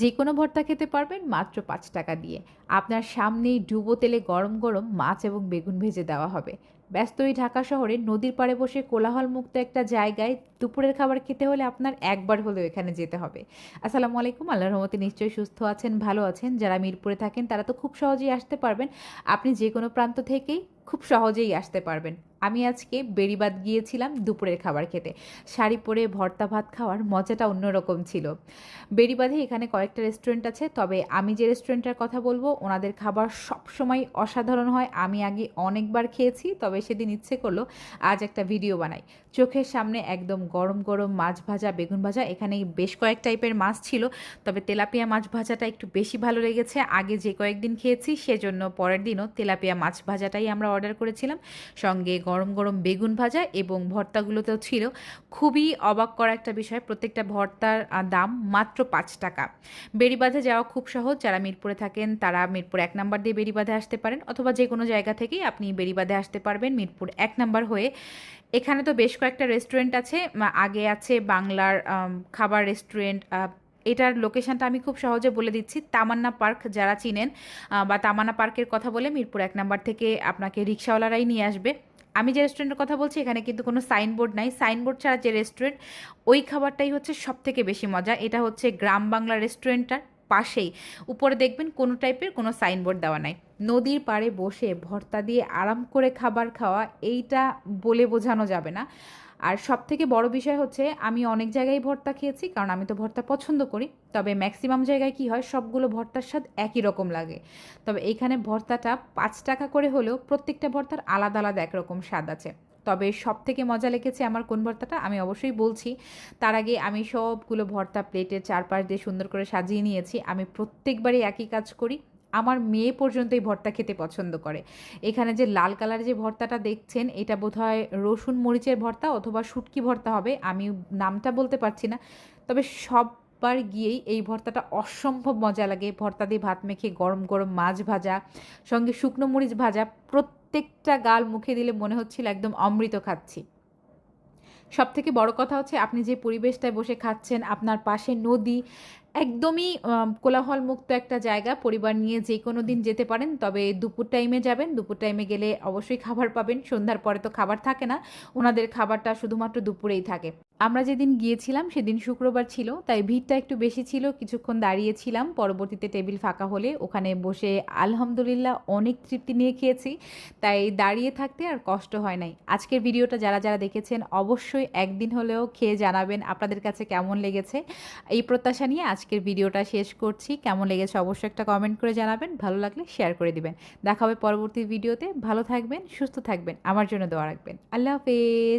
যে কোনো ভর্তা খেতে পারবেন মাত্র পাঁচ টাকা দিয়ে। আপনার সামনেই ডুবো তেলে গরম গরম মাছ এবং বেগুন ভেজে দেওয়া হবে। ব্যস্ত এই ঢাকা শহরে নদীর পাড়ে বসে কোলাহল মুক্ত একটা জায়গায় দুপুরের খাবার খেতে হলে আপনার একবার হলেও এখানে যেতে হবে। আসসালামু আলাইকুম আল্লাহ রহমতে নিশ্চয়ই সুস্থ আছেন, ভালো আছেন। যারা মিরপুরে থাকেন তারা তো খুব সহজেই আসতে পারবেন। আপনি যে কোনো প্রান্ত থেকেই খুব সহজেই আসতে পারবেন। আমি আজকে বেড়িবাদ গিয়েছিলাম দুপুরের খাবার খেতে। শাড়ি পরে ভর্তা ভাত খাওয়ার মজাটা অন্যরকম ছিল। বেড়িবাঁধে এখানে কয়েকটা রেস্টুরেন্ট আছে, তবে আমি যে রেস্টুরেন্টটার কথা বলব, ওনাদের খাবার সবসময় অসাধারণ হয়। আমি আগে অনেকবার খেয়েছি, তবে সেদিন ইচ্ছে করল আজ একটা ভিডিও বানাই। চোখের সামনে একদম গরম গরম মাছ ভাজা, বেগুন ভাজা এখানে বেশ কয়েক টাইপের মাছ ছিল, তবে তেলাপিয়া মাছ ভাজাটা একটু বেশি ভালো লেগেছে। আগে যে কয়েকদিন খেয়েছি, সেজন্য পরের দিনও তেলাপিয়া মাছ ভাজাটাই আমরা অর্ডার করেছিলাম। সঙ্গে গরম গরম বেগুন ভাজা এবং ভর্তাগুলোতেও ছিল। খুবই অবাক করা একটা বিষয়, প্রত্যেকটা ভর্তার দাম মাত্র পাঁচ টাকা। বেড়িবাঁধে যাওয়া খুব সহজ। যারা মিরপুরে থাকেন, তারা মিরপুর এক নাম্বার দিয়ে বেড়িবাঁধে আসতে পারেন। অথবা যে কোনো জায়গা থেকেই আপনি বেড়িবাঁধে আসতে পারবেন, মিরপুর এক নাম্বার হয়ে। এখানে তো বেশ কয়েকটা রেস্টুরেন্ট আছে। আগে আছে বাংলার খাবার রেস্টুরেন্ট এটার লোকেশনটা আমি খুব সহজে বলে দিচ্ছি। তামান্না পার্ক যারা চিনেন বা তামান্না পার্কের কথা বলে মিরপুর এক নাম্বার থেকে আপনাকে রিক্সাওয়ালারাই নিয়ে আসবে। আমি যে রেস্টুরেন্টের কথা বলছি, এখানে কিন্তু কোনো সাইনবোর্ড নাই। সাইনবোর্ড ছাড়া যে রেস্টুরেন্ট ওই খাবারটাই হচ্ছে সব থেকে বেশি মজা। এটা হচ্ছে গ্রাম বাংলা রেস্টুরেন্টটার পাশেই। উপরে দেখবেন কোনো টাইপের কোনো সাইনবোর্ড দেওয়া নাই। নদীর পাড়ে বসে ভর্তা দিয়ে আরাম করে খাবার খাওয়া, এইটা বলে বোঝানো যাবে না। আর সব থেকে বড় বিষয় হচ্ছে, আমি অনেক জায়গায় ভর্তা খেয়েছি, কারণ আমি তো ভর্তা পছন্দ করি। তবে ম্যাক্সিমাম জায়গায় কি হয়, সবগুলো ভর্তার স্বাদ একই রকম লাগে। তবে এখানে ভর্তাটা পাঁচ টাকা করে হলেও প্রত্যেকটা ভর্তার আলাদা আলাদা একরকম স্বাদ আছে। তবে সব থেকে মজা লেগেছে আমার কোন ভর্তাটা, আমি অবশ্যই বলছি, তার আগে আমি সবগুলো ভর্তা প্লেটের চারপাশ দিয়ে সুন্দর করে সাজিয়ে নিয়েছি। আমি প্রত্যেকবারই একই কাজ করি আমার মেয়ে পর্যন্ত এই ভর্তা খেতে পছন্দ করে। এখানে যে লাল কালার যে ভর্তাটা দেখছেন, এটা বোধহয় রসুন মরিচের ভর্তা অথবা শুটকি ভর্তা হবে, আমি নামটা বলতে পারছি না। তবে সব সববার গিয়েই এই ভর্তাটা অসম্ভব মজা লাগে। ভর্তা দিয়ে ভাত মেখে গরম গরম মাছ ভাজা, সঙ্গে শুকনো মরিচ ভাজা, প্রত্যেকটা গাল মুখে দিলে মনে হচ্ছিল একদম অমৃত খাচ্ছি। সব থেকে বড় কথা হচ্ছে, আপনি যে পরিবেশটায় বসে খাচ্ছেন, আপনার পাশে নদী একদমই কোলাহল মুক্ত একটা জায়গা। পরিবার নিয়ে যে কোনো দিন যেতে পারেন, তবে দুপুর টাইমে যাবেন। দুপুর টাইমে গেলে অবশ্যই খাবার পাবেন। সন্ধ্যার পরে তো খাবার থাকে না। ওনাদের খাবারটা শুধুমাত্র দুপুরেই থাকে। আমরা যেদিন গিয়েছিলাম, সেদিন শুক্রবার ছিল, তাই ভিড়টা একটু বেশি ছিল। কিছুক্ষণ দাঁড়িয়েছিলাম। পরবর্তীতে টেবিল ফাঁকা হলে ওখানে বসে আলহামদুলিল্লাহ অনেক তৃপ্তি নিয়ে খেয়েছি। তাই দাঁড়িয়ে থাকতে আর কষ্ট হয় নাই। আজকের ভিডিওটা যারা যারা দেখেছেন, অবশ্যই একদিন হলেও খেয়ে জানাবেন আপনাদের কাছে কেমন লেগেছে। এই প্রত্যাশা নিয়ে আজকের ভিডিওটা শেষ করছি। কেমন লেগেছে অবশ্যই একটা কমেন্ট করে জানাবেন। ভালো লাগলে শেয়ার করে দিবেন। দেখা হবে পরবর্তী ভিডিওতে। ভালো থাকবেন, সুস্থ থাকবেন। আমার জন্য দোয়া রাখবেন। আল্লাহ হাফেজ।